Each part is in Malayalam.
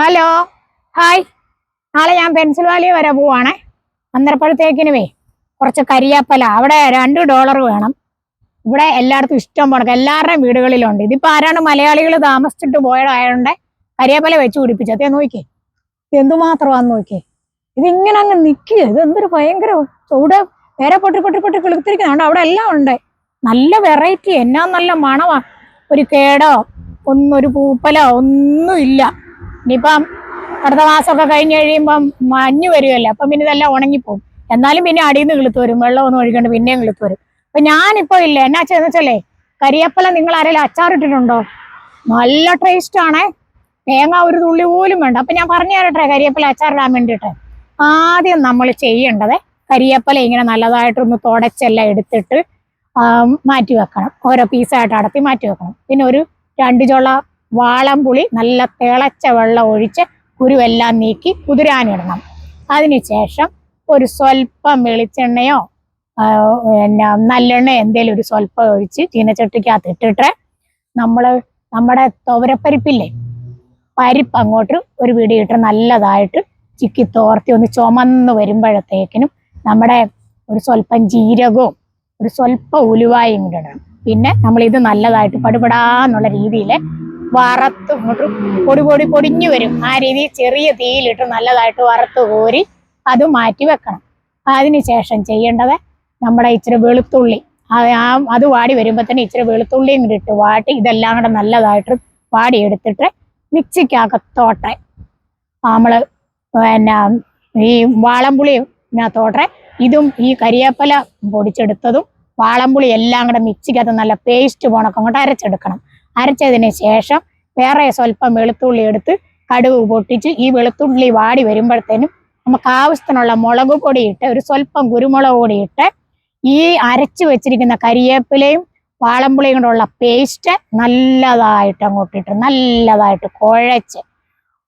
Hello hi. നാളെ ഞാൻ പെൻസിൽ വാലി വരെ പോവാണേ. അന്നേരപ്പോഴത്തേക്കിനുമേ കുറച്ച് കരിയാപ്പല അവിടെ രണ്ട് ഡോളർ വേണം. ഇവിടെ എല്ലായിടത്തും ഇഷ്ടം പോണക്ക് എല്ലാവരുടെയും വീടുകളിലുണ്ട്. ഇതിപ്പോൾ ആരാണ് മലയാളികൾ താമസിച്ചിട്ട് പോയതായതുകൊണ്ട് കരിയാപ്പല വെച്ച് പിടിപ്പിച്ചു. അതേ നോക്കിയേ. എന്തുമാത്രമാന്ന് നോക്കിയേ. ഇതിങ്ങനെ അങ്ങ് നിൽക്കുക ഇത് എന്തൊരു ഭയങ്കര ചൂട്. വേറെ പൊട്ടി പൊട്ടി പൊട്ടി കിളുത്തിരിക്കുന്നുണ്ട് അവിടെ എല്ലാം ഉണ്ട്. നല്ല വെറൈറ്റി എന്നാ നല്ല മണമാണ് ഒരു കേടോ ഒന്നും ഒരു പൂപ്പലോ ഒന്നും ഇല്ല ഇനിയിപ്പം അടുത്ത മാസമൊക്കെ കഴിഞ്ഞ് കഴിയുമ്പം മഞ്ഞ് വരുമല്ലോ അപ്പം പിന്നെ ഇതെല്ലാം ഉണങ്ങിപ്പോകും എന്നാലും പിന്നെ അടിയിൽ നിന്ന് കിളുത്ത് വരും വെള്ളം ഒന്നും ഒഴിക്കണ്ട് പിന്നെയും കിളുത്ത് വരും. അപ്പൊ ഞാനിപ്പോ ഇല്ല എന്നാ ചെയ്യുന്ന വെച്ചല്ലേ കരിയപ്പല നിങ്ങൾ ആരെങ്കിലും അച്ചാറിട്ടിട്ടുണ്ടോ നല്ല ടേസ്റ്റ് ആണേ. തേങ്ങ ഒരു തുള്ളി പോലും വേണ്ട. അപ്പൊ ഞാൻ പറഞ്ഞു തരട്ടെ കരിയപ്പല അച്ചാറിടാൻ വേണ്ടിയിട്ട്. ആദ്യം നമ്മൾ ചെയ്യേണ്ടത് കരിയപ്പല ഇങ്ങനെ നല്ലതായിട്ടൊന്ന് തുടച്ചെല്ലാം എടുത്തിട്ട് മാറ്റി വെക്കണം. ഓരോ പീസായിട്ട് അടത്തി മാറ്റി വെക്കണം. പിന്നെ ഒരു രണ്ട് ചുള വാളംപുളി നല്ല തിളച്ച വെള്ളം ഒഴിച്ച് കുരുവെല്ലാം നീക്കി കുതിരാനിടണം അതിനുശേഷം ഒരു സ്വല്പം വെളിച്ചെണ്ണയോ പിന്നെ നല്ലെണ്ണ എന്തേലും ഒരു സ്വല്പം ഒഴിച്ച് ചീനച്ചട്ടിക്കകത്ത് ഇട്ടിട്ട് നമ്മൾ നമ്മുടെ തുവരപ്പരിപ്പില്ലേ പരിപ്പ് അങ്ങോട്ട് ഒരു പിടിയിട്ട് നല്ലതായിട്ട് ചിക്കി തോർത്തി ഒന്ന് ചുമന്ന് വരുമ്പോഴത്തേക്കിനും നമ്മുടെ ഒരു സ്വല്പം ജീരകവും ഒരു സ്വല്പം ഉലുവായും ഇടണം. പിന്നെ നമ്മൾ ഇത് നല്ലതായിട്ട് പടുപടാന്നുള്ള രീതിയിൽ വറുത്ത് പൊടി പൊടി പൊടിഞ്ഞു വരും. ആ രീതിയിൽ ചെറിയ തീയിലിട്ട് നല്ലതായിട്ട് വറുത്ത് കോരി അത് മാറ്റി വെക്കണം. അതിനുശേഷം ചെയ്യേണ്ടത് നമ്മുടെ ഇച്ചിരി വെളുത്തുള്ളി. അത് വാടി വരുമ്പോൾ തന്നെ ഇച്ചിരി വെളുത്തുള്ളിയും കൂടി ഇട്ട് വാട്ടി ഇതെല്ലാം കൂടെ നല്ലതായിട്ട് വാടി എടുത്തിട്ട് മിക്സിക്കകത്തോട്ടെ നമ്മൾ പിന്നെ ഈ വാളംപുളിനകത്തോട്ടെ ഇതും ഈ കരിയേപ്പല പൊടിച്ചെടുത്തതും വാളംപുളി എല്ലാം കൂടെ മിക്സിക്കകത്ത് നല്ല പേസ്റ്റ് പോണക്ക് അരച്ചെടുക്കണം. അരച്ചതിന് ശേഷം വേറെ സ്വല്പം വെളുത്തുള്ളി എടുത്ത് കടുവ് പൊട്ടിച്ച് ഈ വെളുത്തുള്ളി വാടി വരുമ്പോഴത്തേനും നമുക്ക് ആവശ്യത്തിനുള്ള മുളക് പൊടി ഇട്ട് ഒരു സ്വല്പം കുരുമുളക് പൊടി ഇട്ട് ഈ അരച്ചു വെച്ചിരിക്കുന്ന കരിയേപ്പിലയും വാളമ്പുളിയും കൊണ്ടുള്ള പേസ്റ്റ് നല്ലതായിട്ട് അങ്ങോട്ടിട്ട് നല്ലതായിട്ട് കുഴച്ച്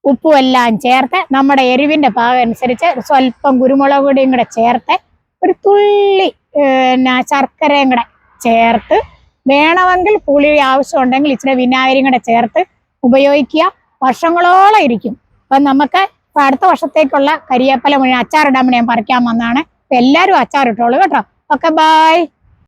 ഉപ്പും എല്ലാം ചേർത്ത് നമ്മുടെ എരിവിന്റെ പാകം അനുസരിച്ച് സ്വല്പം കുരുമുളക് പൊടിയും കൂടെ ചേർത്ത് ഒരു തുള്ളി പിന്നെ ശർക്കരയും കൂടെ ചേർത്ത് വേണമെങ്കിൽ പുളി ആവശ്യമുണ്ടെങ്കിൽ ഇച്ചിരി വിനാഗിരിയും കൂടെ ചേർത്ത് ഉപയോഗിക്കുക. വർഷങ്ങളോളം ഇരിക്കും. അപ്പം നമുക്ക് അടുത്ത വർഷത്തേക്കുള്ള കരിയേപ്പല മുഴുവൻ അച്ചാറിടാൻ ഞാൻ പറിക്കാൻ വന്നതാണ്. അപ്പൊ എല്ലാവരും അച്ചാറിട്ടോളൂ കേട്ടോ. Okay bye